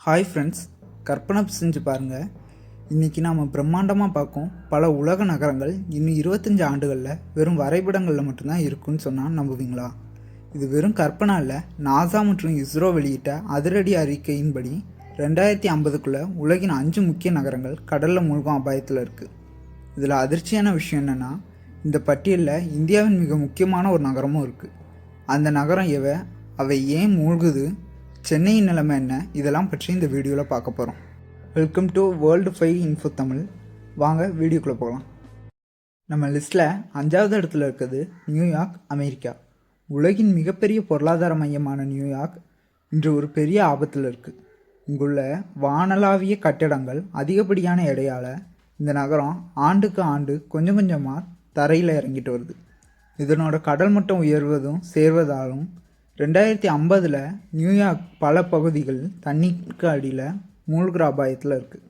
Hi friends கற்பனை செஞ்சு பாருங்கள் இன்றைக்கி நாம் பிரம்மாண்டமாக பார்க்கும் பல உலக நகரங்கள் இன்னும் இருபத்தஞ்சி ஆண்டுகளில் வெறும் வரைபடங்களில் மட்டும்தான் இருக்குன்னு சொன்னால் நம்புவீங்களா? இது வெறும் கற்பனை இல்லை நாசா மற்றும் இஸ்ரோ வெளியிட்ட அதிரடி அறிக்கையின்படி ரெண்டாயிரத்தி ஐம்பதுக்குள்ளே உலகின் அஞ்சு முக்கிய நகரங்கள் கடலில் மூழ்கும் அபாயத்தில் இருக்குது இதில் அதிர்ச்சியான விஷயம் என்னென்னா இந்த பட்டியலில் இந்தியாவின் மிக முக்கியமான ஒரு நகரமும் இருக்குது அந்த நகரம் எவ? அவை ஏன் மூழ்குது? சென்னையின் நிலைமை என்ன? இதெல்லாம் பற்றி இந்த வீடியோவில் பார்க்க போகிறோம் welcome to world five info Tamil வாங்க வீடியோக்குள்ளே போகலாம். நம்ம லிஸ்ட்டில் அஞ்சாவது இடத்துல இருக்குது நியூயார்க் அமெரிக்கா உலகின் மிகப்பெரிய பொருளாதார மையமான நியூயார்க் இன்று ஒரு பெரிய ஆபத்தில் இருக்குது இங்குள்ள வானளாவிய கட்டிடங்கள் அதிகப்படியான எடையால் இந்த நகரம் ஆண்டுக்கு ஆண்டு கொஞ்சம் கொஞ்சமாக தரையில் இறங்கிட்டு வருது. இதனோட கடல் மட்டம் உயர்வதும் சேர்வதாலும் ரெண்டாயிரத்தி ஐம்பதில் நியூயார்க் பல பகுதிகள் தண்ணிக்கு அடியில் மூழ்கிற அபாயத்தில் இருக்குது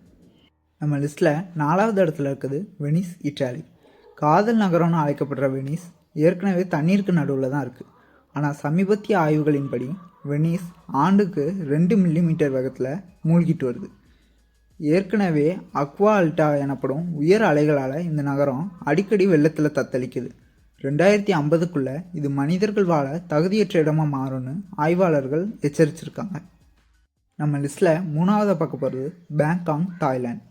நம்ம லிஸ்ட்டில் நாலாவது இடத்துல இருக்குது வெனிஸ் இட்டாலி. காதல் நகரம்னு அழைக்கப்படுற வெனிஸ் ஏற்கனவே தண்ணீருக்கு நடுவில் தான் இருக்குது ஆனால் சமீபத்திய ஆய்வுகளின்படி வெனிஸ் ஆண்டுக்கு ரெண்டு மில்லிமீட்டர் வேகத்தில் மூழ்கிட்டு வருது. ஏற்கனவே அக்வா அல்டா எனப்படும் உயர் அலைகளால் இந்த நகரம் அடிக்கடி வெள்ளத்தில் தத்தளிக்குது. ரெண்டாயிரத்தி ஐம்பதுக்குள்ளே இது மனிதர்கள் வாழ தகுதியற்ற இடமாக மாறும்னு ஆய்வாளர்கள் எச்சரிச்சிருக்காங்க. நம்ம லிஸ்ட்டில் மூணாவதாக பார்க்க போகிறது பேங்காங் தாய்லாந்து.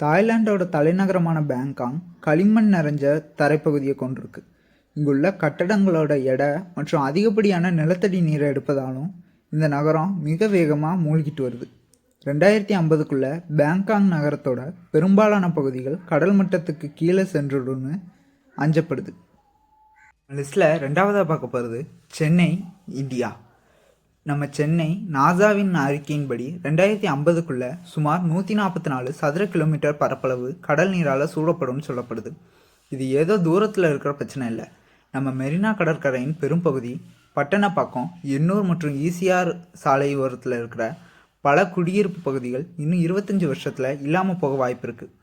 தாய்லாண்டோட தலைநகரமான பேங்காங் களிமண் நிறைஞ்ச தரைப்பகுதியை கொண்டிருக்கு. இங்குள்ள கட்டடங்களோட எடை மற்றும் அதிகப்படியான நிலத்தடி நீரை எடுப்பதாலும் இந்த நகரம் மிக வேகமாக மூழ்கிட்டு வருது. ரெண்டாயிரத்தி ஐம்பதுக்குள்ளே பேங்காங் நகரத்தோட பெரும்பாலான பகுதிகள் கடல் மட்டத்துக்கு கீழே சென்றுடும்னு அஞ்சப்படுது. லிஸ்ட்டில் ரெண்டாவதாக பார்க்க போகிறது சென்னை இந்தியா. நம்ம சென்னை நாசாவின் அறிக்கையின்படி ரெண்டாயிரத்தி ஐம்பதுக்குள்ளே சுமார் நூற்றி நாற்பத்தி நாலு சதுர கிலோமீட்டர் பரப்பளவு கடல் நீரால் சூழப்படும்னு சொல்லப்படுது. இது ஏதோ தூரத்தில் இருக்கிற பிரச்சனை இல்லை. நம்ம மெரினா கடற்கரையின் பெரும்பகுதி பட்டணப்பாக்கம் எண்ணூர் மற்றும் ஈசிஆர் சாலை ஓரத்தில் இருக்கிற பல குடியிருப்பு பகுதிகள் இன்னும் இருபத்தஞ்சி வருஷத்தில் இல்லாமல் போக வாய்ப்பு இருக்குது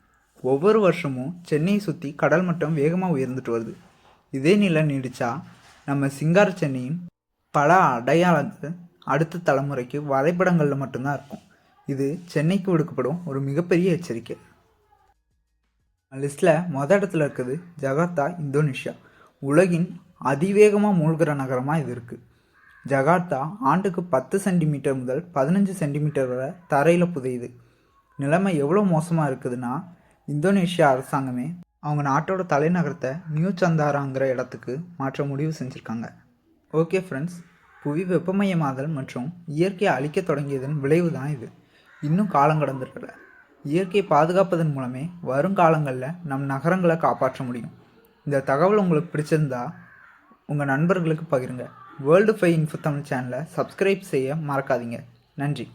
ஒவ்வொரு வருஷமும் சென்னையை சுற்றி கடல் மட்டம் வேகமாக உயர்ந்துட்டு வருது. இதே நிலை நீடிச்சா நம்ம சிங்கார சென்னையின் பல அடையாளங்கள் அடுத்த தலைமுறைக்கு வரைபடங்களில் மட்டும்தான் இருக்கும். இது சென்னைக்கு விடுக்கப்படும் ஒரு மிகப்பெரிய எச்சரிக்கை. லிஸ்ட்டில் மொத இடத்துல இருக்குது ஜகார்த்தா இந்தோனேஷியா. உலகின் அதிவேகமாக மூழ்கிற நகரமாக இது இருக்குது ஜகார்த்தா ஆண்டுக்கு பத்து சென்டிமீட்டர் முதல் பதினஞ்சு சென்டிமீட்டர் வரை தரையில் புதையுது. நிலைமை எவ்வளோ மோசமாக இருக்குதுன்னா இந்தோனேஷியா அரசாங்கமே அவங்க நாட்டோட தலைநகரத்தை நியூ சந்தாராங்கிற இடத்துக்கு மாற்ற முடிவு செஞ்சுருக்காங்க. ஓகே ஃப்ரெண்ட்ஸ் புவி வெப்பமயமாதல் மற்றும் இயற்கையை அழிக்க தொடங்கியதன் விளைவு தான் இது. இன்னும் காலம் கடந்துருக்கல. இயற்கையை பாதுகாப்பதன் மூலமே வருங்காலங்களில் நம் நகரங்களை காப்பாற்ற முடியும். இந்த தகவல் உங்களுக்கு பிடிச்சிருந்தா உங்கள் நண்பர்களுக்கு பகிருங்க. வேர்ல்டு ஃபை இன்ஃபோ தமிழ் சேனலை சப்ஸ்கிரைப் செய்ய மறக்காதீங்க. நன்றி.